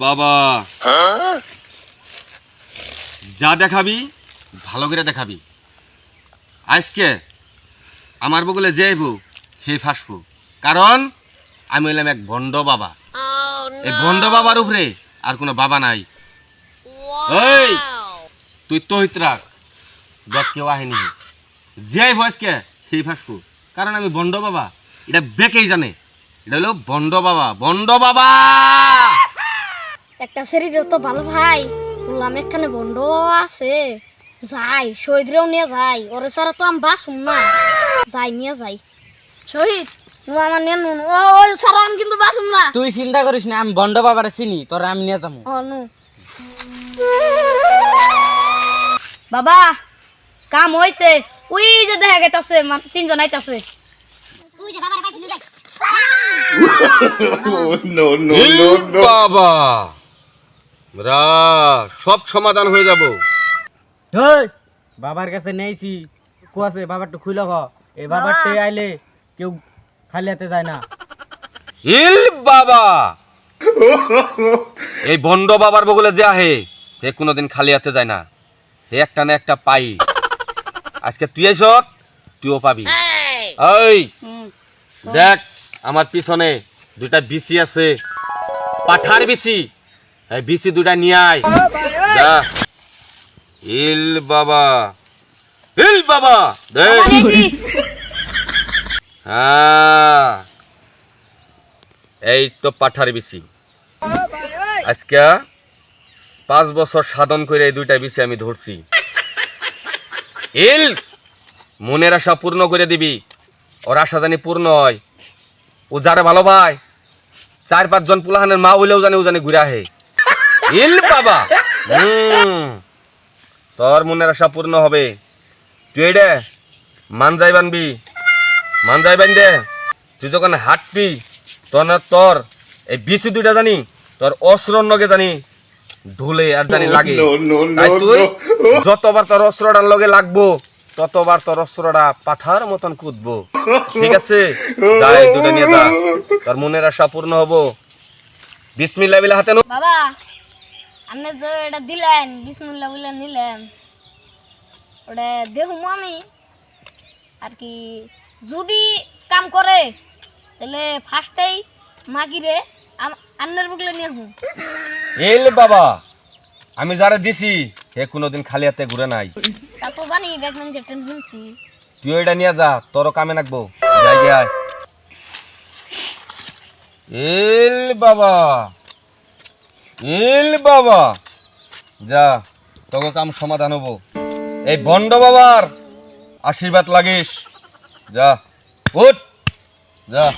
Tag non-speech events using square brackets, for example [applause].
বাবা। যা দেখাবি ভালো করে দেখাবি। আজকে আমার বগলে যে আইব হে ফাঁসবো। কারণ আমি হইলাম এক ভণ্ড বাবা। এই ভণ্ড বাবার উপরে আর কোনো বাবা নাই। এই তুই তহিত রাখ দেখ কেউ আহেনি। যে আইব আজকে সেই ফাঁসবো। কারণ আমি ভণ্ড বাবা এটা বেকেই জানে। এটা হলো ভণ্ড বাবা ভণ্ড বাবা! একটা শরীর তো ভালো ভাই। বললাম এখানে বন্ধ আছে। যাই শহীদরেও নিয়ে যাই। ওরে ছাড়া তো আমি বাসুম না। যাই নিয়ে যাই। শহীদ ও আমার নিয়ে নুন। ও ওই ছাড়া আমি কিন্তু বাসুম না। তুই চিন্তা করিস না আমি বন্ড বাবারে চিনি তোরা আমি নিয়ে যাব। ও নু বাবা কাম হইছে। ওই যে দেখা গেতাছে মা- তিনজন আইতাছে। ইল [laughs] বাবা। রা সব সমাধান হয়ে যাব। বাবার কাছে নেইছি। কুয়াছে বাবারটা খুইল খ এই বাবারটা আইলে কেউ খালি হাতে যায় না। ইল বাবা! এই বন্ড বাবার বগলে যে আহে হে কোনোদিন খালি হাতে যায় না। হে একটা না একটা পাই। আজকে তুই আইস তুইও পাবি। এই দেখ আমার পিছনে দুইটা বিসি আছে। পাঠার বিসি। এই বিসি দুইটা নিয়ে আয়। যা। ইল বাবা। ইল বাবা। হ্যাঁ। এই তো পাঠার বিসি। আজকে পাঁচ বছর সাধন করে এই দুইটা বিসি আমি ধরছি। ইল মনের আশা পূর্ণ করে দিবি। ওর আশা জানি পূর্ণ হয়। ও যারে ভালো পায় চার পাঁচজন পুলাহানের মা হইলেও জানি ও জানি ঘুরে আহে। ইল বাবা। হুম। তোর মনের আশা পূর্ণ হবে। তুই এটা মান যাই বানবি। মান যাই বান দে। তুই যখন হাঁটবি তখন তোর এই বিসি দুইটা জানি তোর অস্ত্রর নগে জানি ধুলে আর জানি লাগে। তাই তুই যতবার তোর অস্ত্রটার লগে লাগবো ততবার তোর অস্ত্রটা পাঠার মতন কুদবো। ঠিক আছে? যাই দুটো নিয়ে যা। তোর মনের আশা পূর্ণ হব। বিসমিল্লাহ বিল্লাহ হাতে নো বাবা আপনি যে এটা দিলেন বিসমুল্লাহ বলে নিলেন ওটা দেখুম আমি। আর কি যদি কাম করে তাহলে ফার্স্টেই মাগিরে আন্নের বুকলে নিয়ে হুম এল বাবা আমি যারা দিছি সে কোনোদিন খালি হাতে ঘুরে নাই। তা তো জানি ব্যাকম্যান ক্যাপ্টেন শুনছি। তুই এটা নিয়ে যা তোরও কামে রাখব যাই যাই এল বাবা। এল বাবা। যা, তোকে কাম সমাধান হব। এই বন্ড বাবার আশীর্বাদ লাগিস। যা, উঠ। যা।